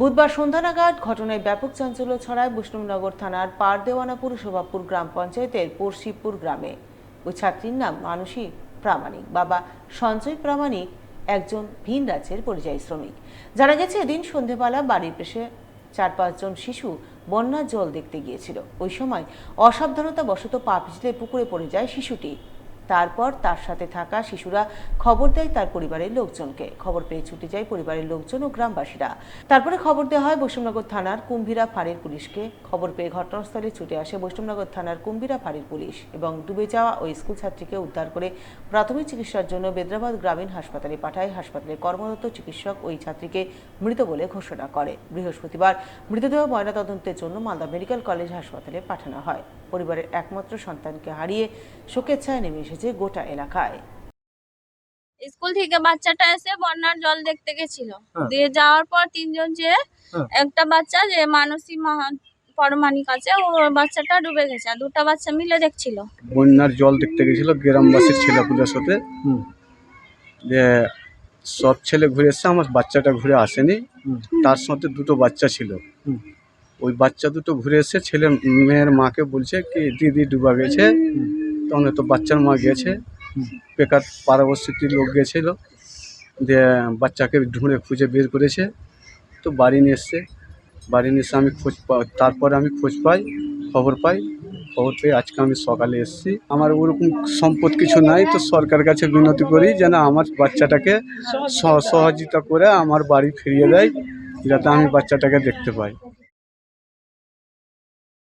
বুধবার সন্ধ্যা নাগাদ ঘটনায় ব্যাপক চাঞ্চল্য ছড়ায় বৈষ্ণবনগর থানার পারদেওয়ানা পুরসভাপুর গ্রাম পঞ্চায়েতের পরশিপুর গ্রামে। ওই ছাত্রীর নাম মানসী প্রামাণিক। বাবা সঞ্জয় প্রামাণিক একজন ভিন রাজ্যের পরিযায়ী শ্রমিক। জানা গেছে, এদিন সন্ধেবেলা বাড়ির পেশে চার পাঁচজন শিশু বন্যার জল দেখতে গিয়েছিল। ওই সময় অসাবধানতা বশত পা পিছলে পুকুরে পড়ে যায় শিশুটি। তারপর তার সাথে থাকা শিশুরা খবর দেয় তার পরিবারের লোকজনকে। খবর পেয়ে ছুটে যায় পরিবারের লোকজন ও গ্রামবাসীরা। তারপরে খবর দেওয়া হয় বৈষ্ণবনগর থানার কুম্ভীরা ফাঁড়ির পুলিশকে। খবর পেয়ে ঘটনাস্থলে ছুটে আসে বৈষ্ণবনগর থানার কুম্ভীরা ফাঁড়ির পুলিশ এবং ডুবে যাওয়া ওই স্কুল ছাত্রীকে উদ্ধার করে প্রাথমিক চিকিৎসার জন্য বেদ্রাবাদ গ্রামীণ হাসপাতালে পাঠায়। হাসপাতালে কর্মরত চিকিৎসক ওই ছাত্রীকে মৃত বলে ঘোষণা করে। বৃহস্পতিবার মৃতদেহ ময়নাতদন্তের জন্য মালদা মেডিকেল কলেজ হাসপাতালে পাঠানো হয়। পরিবারের একমাত্র সন্তানকে হারিয়ে শোকের ছায়া নেমে এসেছে গোটা এলাকায় স্কুল থেকে বাচ্চাটা এসে বন্যার জল দেখতে গেছিল হ্যাঁ। দিয়ে যাওয়ার পর তিনজন যে হ্যাঁ। একটা বাচ্চা যে মানসী মহা পরমাণিক আছে ও বাচ্চাটা ডুবে গেছে আর দুটা বাচ্চা মিলে দেখছিল বন্যার জল দেখতে গেছিল গ্রামবাসীর ছেলেপুলের সাথে হুম। যে সব ছেলে ঘুরে এসছে আমার বাচ্চাটা ঘুরে আসেনি তার সাথে দুটো বাচ্চা ছিল হুম। ওই বাচ্চা দুটো ঘুরে এসে ছেলে মেয়ের মাকে বলছে কি, দিদি ডুবা গেছে। তখন তো বাচ্চার মা গেছে। বেকার পাড়াবর্ষীর লোক গেছিল। দিয়ে বাচ্চাকে ঢুঁড়ে খুঁজে বের করেছে। তো বাড়ি নিয়ে এসছে। বাড়ি নিয়ে এসে আমি খোঁজ পা, তারপরে আমি খোঁজ পাই, খবর পাই। খবর পেয়ে আজকে আমি সকালে এসেছি। আমার ওরকম সম্পদ কিছু নাই। তো সরকার কাছে বিনতি করি যেন আমার বাচ্চাটাকে সহ- সহযোগিতা করে আমার বাড়ি ফিরিয়ে দেয়, যাতে আমি বাচ্চাটাকে দেখতে পাই।